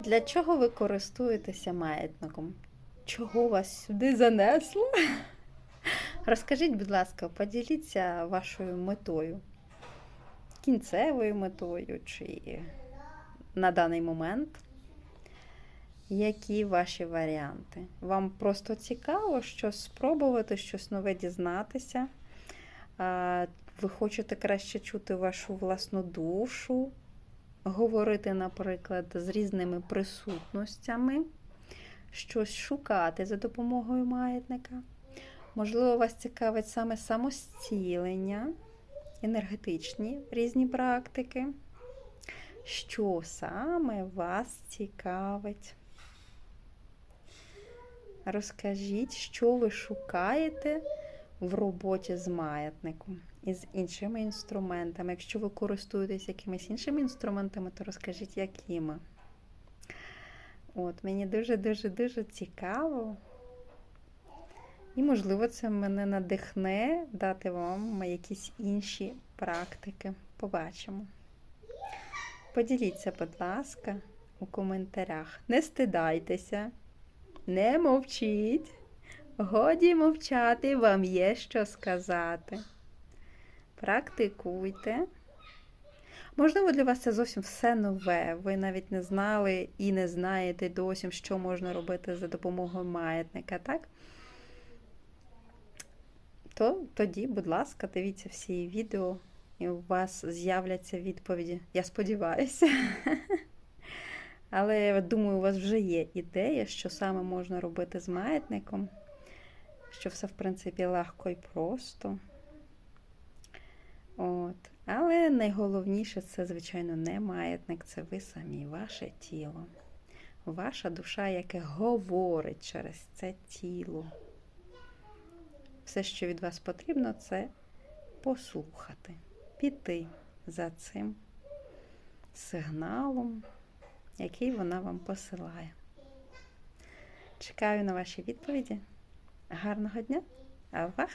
Для чого ви користуєтеся маятником? Чого вас сюди занесло? Розкажіть, будь ласка, поділіться вашою метою, кінцевою метою чи на даний момент. Які ваші варіанти? Вам просто цікаво щось спробувати, щось нове дізнатися? Ви хочете краще чути вашу власну душу, говорити, наприклад, з різними присутностями, щось шукати за допомогою маятника. Можливо, вас цікавить саме самостілення, енергетичні різні практики. Що саме вас цікавить? Розкажіть, що ви шукаєте в роботі з маятником і з іншими інструментами. Якщо ви користуєтесь якимись іншими інструментами, то розкажіть, якими. От, мені дуже-дуже-дуже цікаво. І, можливо, це мене надихне дати вам якісь інші практики. Побачимо. Поділіться, будь ласка, у коментарях. Не стидайтеся, не мовчіть. Годі мовчати, вам є що сказати. Практикуйте. Можливо, для вас це зовсім все нове. Ви навіть не знали і не знаєте досі, що можна робити за допомогою маятника, так? То тоді, будь ласка, дивіться всі відео, і у вас з'являться відповіді. Я сподіваюся. Але я думаю, у вас вже є ідея, що саме можна робити з маятником, що все, в принципі, легко і просто. От. Але найголовніше це, звичайно, не маятник, це ви самі, ваше тіло, ваша душа, яке говорить через це тіло. Все, що від вас потрібно, це послухати, піти за цим сигналом, який вона вам посилає. Чекаю на ваші відповіді. Гарного дня! Авах!